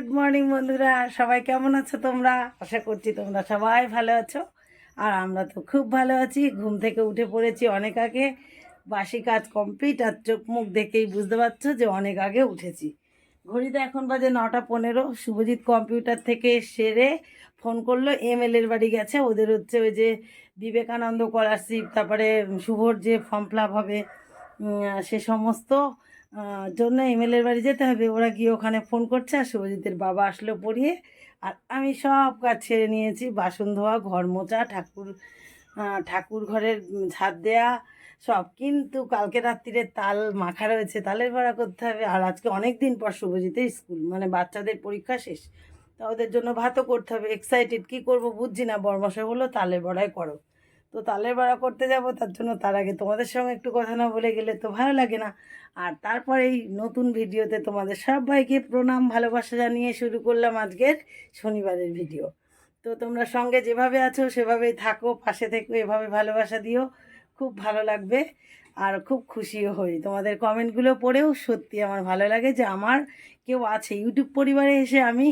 Good morning বন্ধুরা। সবাই কেমন আছো তোমরা? আশা করছি তোমরা সবাই ভালো আছো। আর আমরা তো খুব ভালো আছি। ঘুম থেকে উঠে পড়েছি অনেক আগে। বাসি কাজ কমপ্লিট আর চোখ মুখ দেখেই বুঝতে পারছ যে অনেক আগে উঠেছি। ঘড়িতে এখন বাজে নটা পনেরো। শুভজিৎ কম্পিউটার থেকে সেরে ফোন করল। এমএলএর বাড়ি গেছে। ওদের হচ্ছে ওই যে বিবেকানন্দ স্কলারশিপ তারপরে শুভর যে ফর্ম ফিল হবে সে সমস্ত জন্য এমএলএর বাড়ি যেতে হবে। ওরা গিয়ে ওখানে ফোন করছে আর শুভজিতের বাবা আসলো পড়িয়ে। আর আমি সব কাজ ছেড়ে নিয়েছি। বাসন ধোয়া, ঘর মোচা ঠাকুর ঠাকুর ঘরের ঝাড় দেয়া সব। কিন্তু কালকে রাত্রিরে তাল মাখা রয়েছে। তালের বড়া করতে হবে। আর আজকে অনেক দিন পর শুভজিতের স্কুল। মানে বাচ্চাদের পরীক্ষা শেষ। তা ওদের জন্য ভাতও করতে হবে। এক্সাইটেড কী করব বুঝছি না। বর্মশাই বলল, তালের বড়াই করো। তো তালের বড়া করতে যাব, তার জন্য তার আগে তোমাদের সঙ্গে একটু কথা না বলে গেলে তো ভালো লাগে না। আর তারপরে এই নতুন ভিডিওতে তোমাদের সবাইকে প্রণাম, ভালোবাসা জানিয়ে শুরু করলাম আজকের শনিবারের ভিডিও। তো তোমরা সঙ্গে যেভাবে আছো, সেভাবেই থাকো, পাশে থেকো, এভাবে ভালোবাসা দিও, খুব ভালো লাগবে। আর খুব খুশিও হই। তোমাদের কমেন্টগুলো পড়েও সত্যি আমার ভালো লাগে যে আমার কেউ আছে। ইউটিউব পরিবারে এসে আমি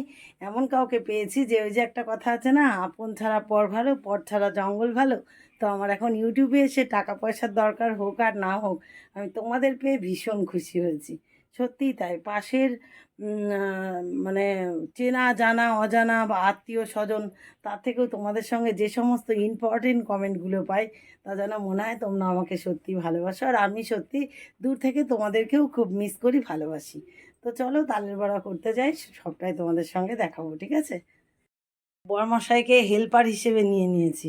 এমন কাউকে পেয়েছি যে ওই যে একটা কথা আছে না, আপন ছাড়া পর ভালো, পর ছাড়া জঙ্গল ভালো তো আমার এখন ইউটিউবে এসে টাকা পয়সার দরকার হোক আর না হোক, আমি তোমাদের পেয়ে ভীষণ খুশি হয়েছি। সত্যিই তাই, পাশের মানে চেনা, জানা, অজানা বা আত্মীয় স্বজন, তার থেকেও তোমাদের সঙ্গে যে সমস্ত ইম্পর্টেন্ট কমেন্টগুলো পাই, তা যেন মনে হয় তোমরা আমাকে সত্যি ভালোবাসো। আর আমি সত্যি দূর থেকে তোমাদেরকেও খুব মিস করি, ভালোবাসি। তো চলো তালের বড়া করতে যাই, সবটাই তোমাদের সঙ্গে দেখাবো, ঠিক আছে? বরমশাইকে হেল্পার হিসেবে নিয়ে নিয়েছি।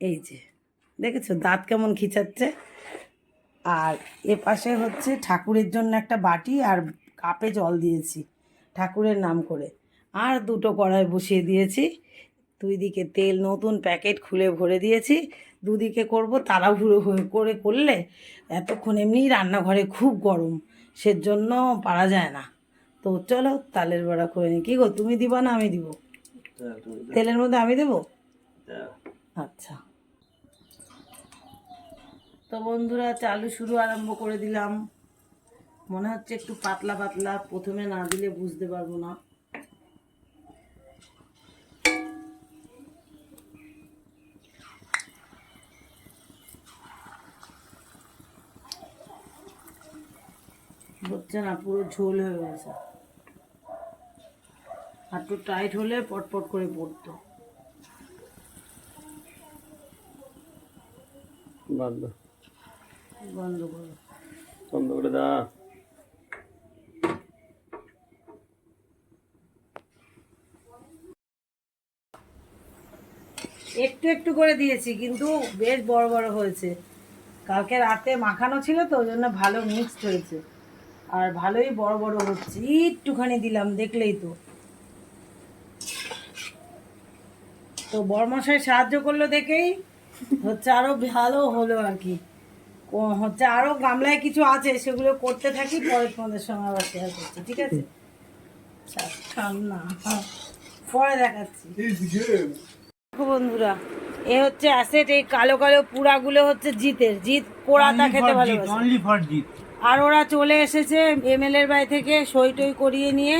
এই যে দেখেছ? দাঁত কেমন খিচাচ্ছে? আর এ পাশে হচ্ছে ঠাকুরের জন্য একটা বাটি আর কাপে জল দিয়েছি ঠাকুরের নাম করে। আর দুটো কড়াই বসিয়ে দিয়েছি। দুই দিকে তেল নতুন প্যাকেট খুলে ভরে দিয়েছি। দুদিকে করব তাড়াহুড়ো হয়ে করে করলে এতক্ষণ এমনি রান্নাঘরে খুব গরম সেজন্য পারা যায় না। তো চলো তালের বড়া করে নিই কী গো তুমি দিবা না আমি দিব? তেলের মধ্যে আমি দেবো? আচ্ছা। তো বন্ধুরা, চালু শুরু আরম্ভ করে দিলাম। মনে হচ্ছে একটু পাতলা পাতলা, প্রথমে না দিলে বুঝতে পারব না। হচ্ছে না, পুরো ঝোল হয়ে গেছে। আর একটু টাইট হলে পটপট করে পড়তো। বন্ধ বন্ধ করো। বন্ধ করে একটু একটু করে দিয়েছি কিন্তু বেশ বড় বড় হয়েছে। কালকে রাতে মাখানো ছিল তো ওই জন্য ভালো মিক্সড হয়েছে। আর ভালোই বড় বড় হচ্ছে। একটুখানি দিলাম দেখলেই তো। তো বরমশাই সাহায্য করল দেখেই হচ্ছে আরও ভালো হলো আর কি। হচ্ছে আরও গামলায় কিছু আছে সেগুলো করতে থাকি পরে তোমাদের সঙ্গে আবার শেয়ার করছি ঠিক আছে? না পরে দেখাচ্ছি। বন্ধুরা এ হচ্ছে অ্যাসেট এই কালো কালো পুরাগুলো হচ্ছে জিতের জিত পোড়াটা খেতে ভালোবাসে। আর ওরা চলে এসেছে এমএলএ এর বাড়ি থেকে সই টই করিয়ে নিয়ে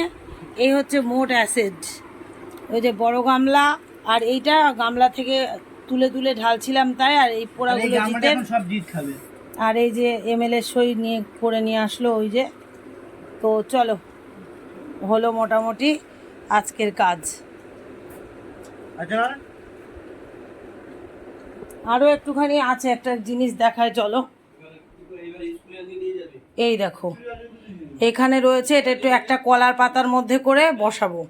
এই হচ্ছে মোট অ্যাসেট ওই যে বড় গামলা আর এইটা গামলা থেকে তুলে তুলে ঢালছিলাম তাই আর এই পোড়াগুলো জিতের। সব জিত খাবে। আর এই যে এমএলএ সই নিয়ে করে নিয়ে আসলো ওই যে। তো চলো হলো মোটামুটি আজকের কাজ। আচ্ছা। আরও একটুখানি আছে একটা জিনিস দেখায় চলো। এই দেখো এখানে রয়েছে এটা একটু একটা কলার পাতার মধ্যে করে বসাবো।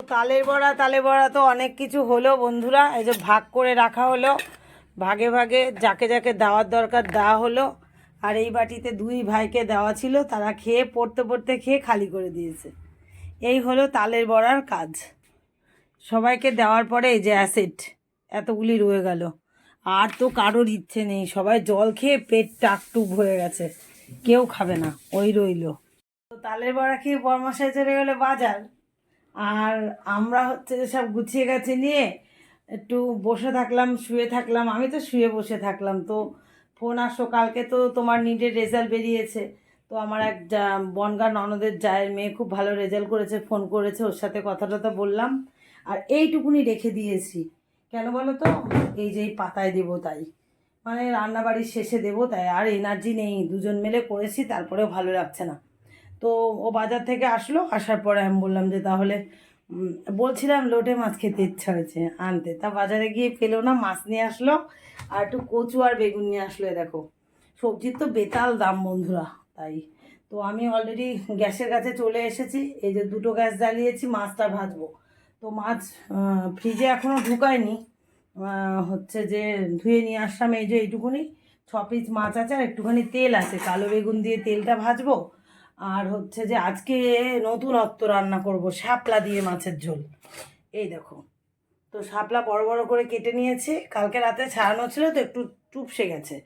তালের বড়া তালে বড়া তো অনেক কিছু হলো বন্ধুরা এই যে ভাগ করে রাখা হলো। ভাগে ভাগে যাকে যাকে দেওয়ার দরকার দেওয়া হলো, আর এই বাটিতে দুই ভাইকে দেওয়া ছিল, তারা খেয়ে পড়তে পড়তে খেয়ে খালি করে দিয়েছে। এই হলো তালের বড়ার কাজ। সবাইকে দেওয়ার পরে এই যে অ্যাসিড এতগুলি রয়ে গেল। আর তো কারোর ইচ্ছে নেই, সবাই জল খেয়ে পেট টাকটুক হয়ে গেছে। কেউ খাবে না, ওই রইল। তো তালের বড়া খেয়ে বরমাসায় চলে গেলো বাজার। আর আমরা হচ্ছে সব গুছিয়ে গেছে নিয়ে একটু বসে থাকলাম, শুয়ে থাকলাম। আমি তো শুয়ে বসে থাকলাম, তো ফোন আসো, কালকে তো তোমার নিডের রেজাল্ট বেরিয়েছে। তো আমার এক বনগা ননদের জায়ের মেয়ে খুব ভালো রেজাল্ট করেছে ফোন করেছে, ওর সাথে কথা টথা বললাম। আর এইটুকুনি রেখে দিয়েছি। কেন বলো তো? এই যে এই পাতায় দেবো তাই। মানে রান্নাবাড়ির শেষে দেবো তাই, আর এনার্জি নেই। দুজন মিলে করেছি, তারপরেও ভালো লাগছে না। তো ও বাজার থেকে আসলো, আসার পরে আমি বললাম যে তাহলে বলছিলাম লোটে মাছ খেতে ইচ্ছা হয়েছে আনতে। তা বাজারে গিয়ে পেল না, মাছ নিয়ে আসলো, আর একটু কচু আর বেগুন নিয়ে আসলো দেখো। সবজির তো বেতাল দাম বন্ধুরা, তাই। তো আমি অলরেডি গ্যাসের কাছে চলে এসেছি, এই যে দুটো গ্যাস জ্বালিয়েছি, মাছটা ভাজবো। তো মাছ ফ্রিজে এখনও ঢুকায়নি হচ্ছে যে ধুয়ে নিয়ে আসলাম, এই যে এইটুকুনি। ছ পিস মাছ আছে আর একটুখানি তেল আছে, কালো বেগুন দিয়ে তেলটা ভাজবো আর হচ্ছে যে আজকে নতুন নতুনত্ব রান্না করব, শাপলা দিয়ে মাছের ঝোল। এই দেখো, তো শাপলা বড় বড় করে কেটে নিয়েছি। কালকে রাতে ছাড়ানো ছিল, তো একটু চুপসে গেছে।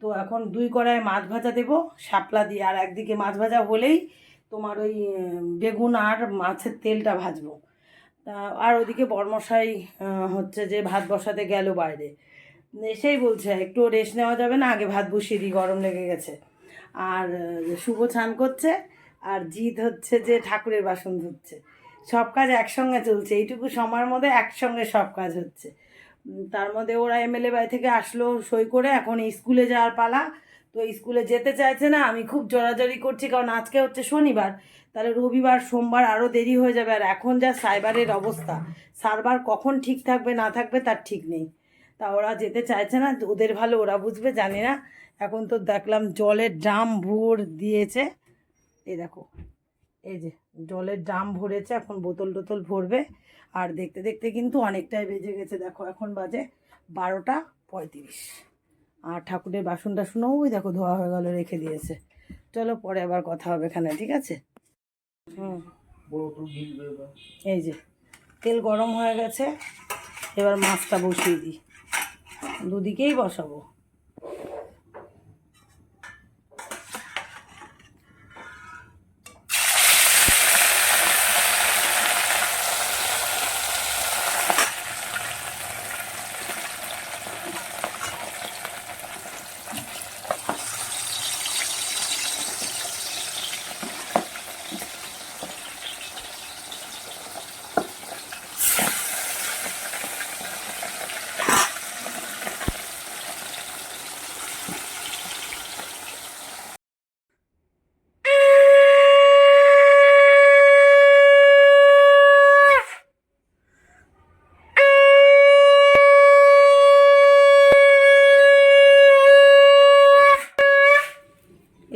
তো এখন দুই কড়াই মাছ ভাজা দেবো, শাপলা দিয়ে। আর একদিকে মাছ ভাজা হলেই তোমার ওই বেগুন আর মাছের তেলটা ভাজবো। তা, আর ওদিকে বরমশাই হচ্ছে যে ভাত বসাতে গেল বাইরে। এসেই বলছে, একটু রেস্ট নেওয়া যাবে না? আগে ভাত বসিয়ে দিই, গরম লেগে গেছে। আর শুভ স্নান করছে, আর জিৎ হচ্ছে যে ঠাকুরের বাসন ধুচ্ছে। সব কাজ একসঙ্গে চলছে, এইটুকু সময়ের মধ্যে একসঙ্গে সব কাজ হচ্ছে। তার মধ্যে ওরা এমএলএ বাড়ি থেকে আসলো সই করে, এখন স্কুলে যাওয়ার পালা। তো স্কুলে যেতে চাইছে না, আমি খুব জোরাজোরি করছি, কারণ আজকে হচ্ছে শনিবার। তাহলে রবিবার, সোমবার আরও দেরি হয়ে যাবে, আর এখন যা সাইবারের অবস্থা, সার্ভার কখন ঠিক থাকবে, না থাকবে তার ঠিক নেই। তা ওরা যেতে চাইছে না ওদের ভালো, ওরা বুঝবে, জানি না। এখন তো দেখলাম জলের ড্রাম ভোর দিয়েছে। এই দেখো, এই যে জলের ড্রাম ভরেছে, এখন বোতল টোতল ভরবে। আর দেখতে দেখতে কিন্তু অনেকটাই বেজে গেছে, দেখো এখন বাজে বারোটা পঁয়ত্রিশ। আর ঠাকুরের বাসন টাসনও ওই দেখো ধোয়া হয়ে গেল, রেখে দিয়েছে। চলো পরে আবার কথা হবে এখানে, ঠিক আছে? হুম। এই যে, তেল গরম হয়ে গেছে, এবার মাছটা বসিয়ে দিই। দুদিকেই বসাবো।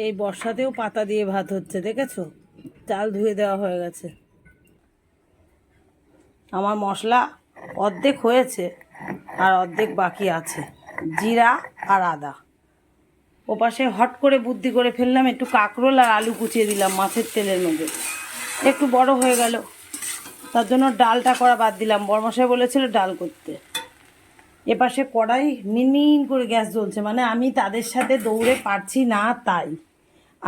এই বর্ষাতেও পাতা দিয়ে ভাত হচ্ছে, দেখেছ? চাল ধুয়ে দেওয়া হয়ে গেছে। আমার মশলা অর্ধেক হয়েছে আর অর্ধেক বাকি আছে, জিরা আর আদা। ওপাশে হট করে বুদ্ধি করে ফেললাম, একটু কাঁকরোল আর আলু কুচিয়ে দিলাম মাছের তেলের মধ্যে। একটু বড় হয়ে গেল, তার জন্য ডালটা করা বাদ দিলাম। বরমশাই বলেছিল ডাল করতে। এপাশে কড়াই মিনমিন করে গ্যাস জ্বলছে মানে আমি তাদের সাথে দৌড়ে পারছি না তাই।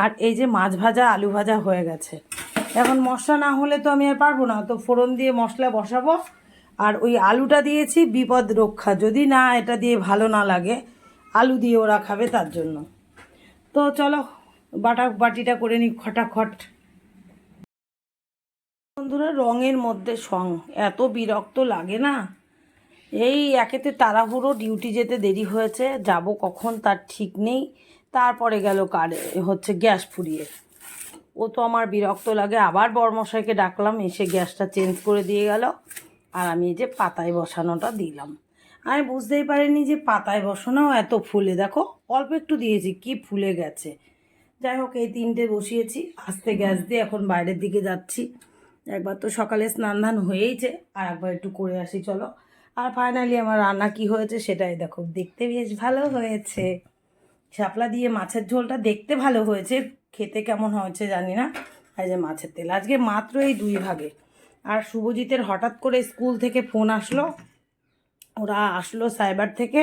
আর এই যে মাছ ভাজা, আলু ভাজা হয়ে গেছে। এখন মশলা না হলে তো আমি আর পারব না। তো ফোড়ন দিয়ে মশলা বসাবো। আর ওই আলুটা দিয়েছি বিপদ রক্ষা। যদি না এটা দিয়ে ভালো না লাগে, আলু দিয়ে ওরা খাবে তার জন্য। তো চলো, বাটা বাটিটা করে নিই খটাখট। বন্ধুরা, রঙের মধ্যে সং। এত বিরক্ত লাগে না? এই একেতে তাড়াহুড়ো, ডিউটি যেতে দেরি হয়েছে। যাব কখন তার ঠিক নেই। তারপরে গেল কারে হচ্ছে গ্যাস ফুরিয়ে। ও তো আমার বিরক্ত লাগে, আবার বর্মশাইকে ডাকলাম, এসে গ্যাসটা চেঞ্জ করে দিয়ে গেল, আর আমি এই যে পাতায় বসানোটা দিলাম। আমি বুঝতেই পারিনি যে পাতায় বসানোও এত ফুলে, দেখো, অল্প একটু দিয়েছি, কি ফুলে গেছে। যাই হোক, এই তিনটে বসিয়েছি, আস্তে গ্যাস দিয়ে এখন বাইরের দিকে যাচ্ছি। একবার তো সকালে স্নান ধান হয়েইছে, আর একবার একটু করে আসি, চলো। আর ফাইনালি আমার রান্না কি হয়েছে সেটাই দেখো, দেখতে বেশ ভালো হয়েছে। শাপলা দিয়ে মাছের ঝোলটা দেখতে ভালো হয়েছে। খেতে কেমন হয়েছে জানি না। এই যে মাছের তেল। আজকে মাত্র এই দুই ভাগে। আর শুভজিতের হঠাৎ করে স্কুল থেকে ফোন আসলো। ওরা আসলো সাইবার থেকে।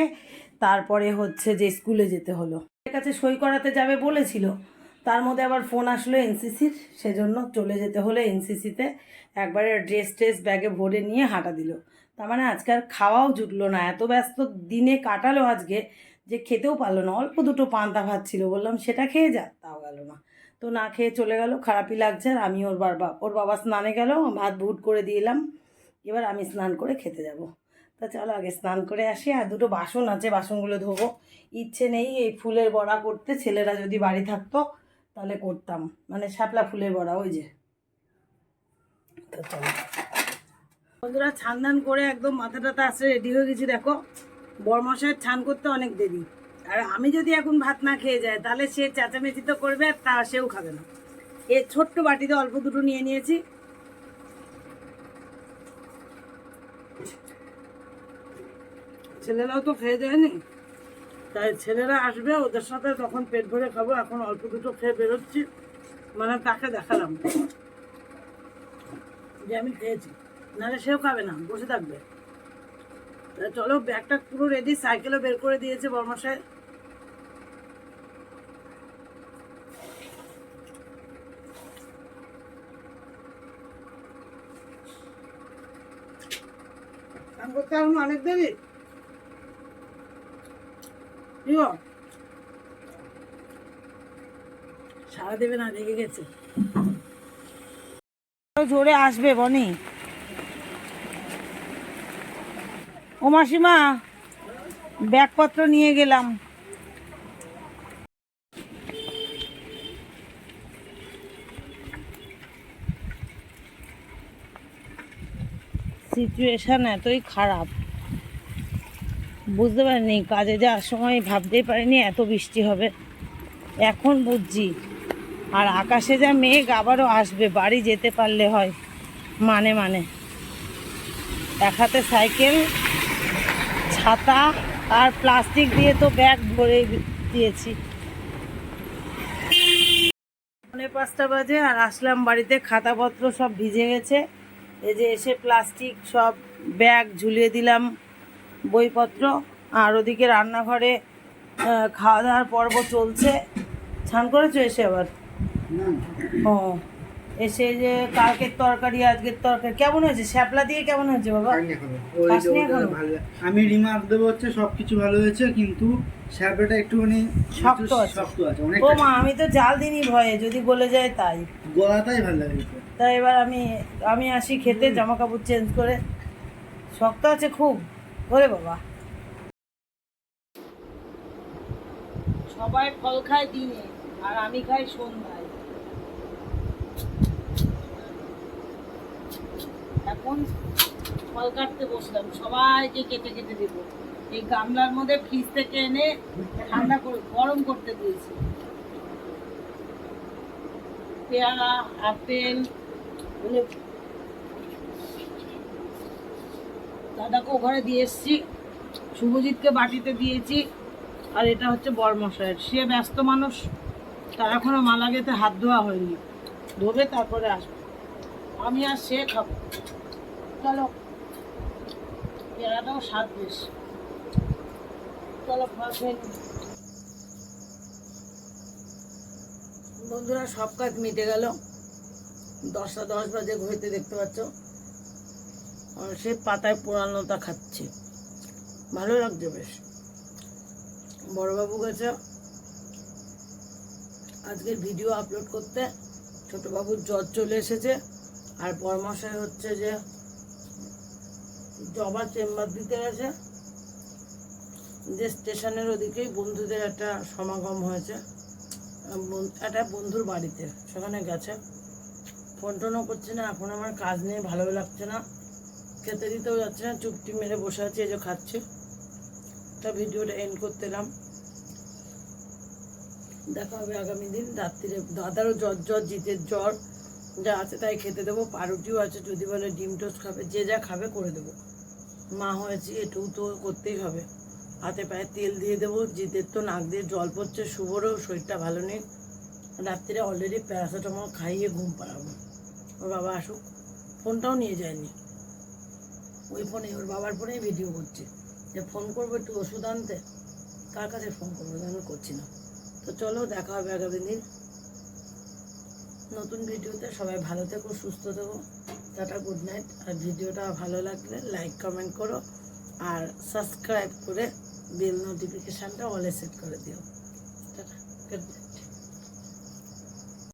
তারপরে হচ্ছে যে স্কুলে যেতে হলো। কাছে সই করাতে যাবে বলেছিল। তার মধ্যে আবার ফোন আসলো এনসিসির। সেজন্য চলে যেতে হলো এনসিসিতে। একবারে ড্রেস ট্রেস ব্যাগে ভরে নিয়ে হাঁটা দিল। তার মানে আজকে আর খাওয়াও জুটলো না। এত ব্যস্ত দিনে কাটালো আজকে। যে খেতেও পারল না। অল্প দুটো পান্তা ভাত ছিল। বললাম, সেটা খেয়ে যা। তাও গেল না। তো না খেয়ে চলে গেল। খারাপই লাগছে। আর আমি ওর বাবা ওর বাবা স্নানে গেল। ভাত ভুট করে দিয়ে এলাম। এবার আমি স্নান করে খেতে যাব। তা চলো, আগে স্নান করে আসি। আর দুটো বাসন আছে, বাসনগুলো ধোবো। ইচ্ছে নেই এই ফুলের বড়া করতে। ছেলেরা যদি বাড়ি থাকতো, তাহলে করতাম। মানে শাপলা ফুলের বড়া, ওই যে। তো চলো। বন্ধুরা ছান করে একদম মাথা টাথা আসে, রেডি হয়ে গেছি, দেখো। বরমশাইয়ের ছান করতে অনেক দেরি। আর আমি যদি এখন ভাত না খেয়ে যাই, তাহলে সে চেঁচামেচি তো করবে আর তা সেও খাবে না। এ ছোট্ট বাটিতে অল্প দুটো নিয়ে নিয়েছি। ছেলেরাও তো খেয়ে যায়নি। তাই ছেলেরা আসবে, ওদের সাথে তখন পেট ভরে খাব। এখন অল্প দুটো খেয়ে বেরোচ্ছি। মানে তাকে দেখালাম। যে আমি খেয়েছি। নাহলে সেও খাবে না, বসে থাকবে। চলো, ব্যাগটা পুরো রেডি সাইকেলও বের করে দিয়েছে বর্মশাই স্নান করতে এখন অনেক দেরি। সারা দেবে না রেগে গেছে। জোরে আসবে, বনি। ও মাসিমা, ব্যাগপত্র নিয়ে গেলাম। সিচুয়েশান এতই খারাপ। বুঝতে পারিনি, কাজে যাওয়ার সময় ভাবতেই পারিনি এত বৃষ্টি হবে। এখন বুঝছি। আর আকাশে যা মেঘ, আবারও আসবে, বাড়ি যেতে পারলে হয় মানে মানে। এক হাতে সাইকেল ছাতা আর প্লাস্টিক দিয়ে তো ব্যাগ ভরে দিয়েছি। পৌনে পাঁচটা বাজে আর আসলাম বাড়িতে খাতাপত্র সব ভিজে গেছে। এই যে এসে প্লাস্টিক সব ব্যাগ ঝুলিয়ে দিলাম বইপত্র। আর ওদিকে রান্নাঘরে খাওয়া দাওয়ার পর্ব চলছে। স্নান করেছ এসে আবার? ও। এসে যে কালকের তরকারি আজকের তরকারি কেমন হয়েছে? শ্যাপলা দিয়ে কেমন হয়েছে বাবা? আমি রিমার্ক দেবো হচ্ছে সবকিছু ভালো হয়েছে কিন্তু শ্যাপলাটা একটুখানি শক্ত একটু আছে। শক্ত আছে ও মা আমি তো জাল দিনই ভয়ে যদি গলে যায় তাই। গলাটাই ভালো লাগে তাই এবার আমি আমি আসি খেতে জামা কাপড় চেঞ্জ করে। শক্ত আছে খুব। ওরে বাবা। সবাই ফল খায় দিনে আর আমি খাই সন্ধ্যায়। এখন ফল কাটতে বসলাম সবাইকে কেটে কেটে দেবো। এই গামলার মধ্যে ফ্রিজ থেকে এনে ঠান্ডা করে, গরম করতে দিয়েছি। পেয়ারা, আপেল মানে দাদাকে ও ঘরে দিয়ে এসছি। শুভজিৎকে বাটিতে দিয়েছি। আর এটা হচ্ছে বরমশাইয়ের। সে ব্যস্ত মানুষ, তার এখনও মালা গেতে হাত ধোয়া হয়নি। ধোবে তারপরে আসবে। আমি আর সে খাব। চলো। পেয়ারাটাও স্বাদ বেশ। চলো ফল বন্ধুরা, সব কাজ মিটে গেল। দশটা দশ বাজে ঘুরতে দেখতে পাচ্ছ। সে পাতায় পোড়ানোটা খাচ্ছে। ভালো লাগছে বেশ। বড়বাবু গেছে। আজকের ভিডিও আপলোড করতে ছোটবাবুর জ্বর চলে এসেছে। আর পরামর্শ হচ্ছে যে জবা চেম্বার দিতে গেছে। যে স্টেশনের ওদিকেই বন্ধুদের একটা সমাগম হয়েছে। একটা বন্ধুর বাড়িতে, সেখানে গেছে। ফোন টোনও করছে না, এখন আমার কাজ নিয়ে ভালো লাগছে না। খেতে দিতেও যাচ্ছে না, চুপটি মেরে বসে আছে, এই যে খাচ্ছে। তা ভিডিওটা এন্ড করতে এলাম। দেখা হবে আগামী দিন, রাত্রিরে। দাদারও জ্বর জ্বর, জিতের জ্বর, যা আছে তাই খেতে দেবো। পাউরুটিও আছে, যদি বলে ডিম টোস্ট খাবে, যে যা খাবে করে দেবো। মা হয়েছি এটুকু তো করতেই হবে। হাতে পায়ে তেল দিয়ে দেবো জিতের তো নাক দিয়ে জল পড়ছে, শুভরও শরীরটা ভালো নেই। রাত্রিরে অলরেডি প্যারাসিটামল খাইয়ে ঘুম পাড়াবো। ওর বাবা আসুক, ফোনটাও নিয়ে যায়নি। ওই ফোনে ওর বাবার ফোনেই ভিডিও করছে। যে ফোন করব, একটু ওষুধ আনতে। কার কাছে ফোন করব আমি করছি না। তো চলো, দেখা হবে আগামী দিন। নতুন ভিডিওতে সবাই ভালো থেকো, সুস্থ থেকো। Tata, good night. আর ভিডিওটা ভালো লাগলে লাইক, কমেন্ট করো। আর সাবস্ক্রাইব করে বেল নোটিফিকেশানটা অলে সেট করে দিও। টাটা, গুড নাইট।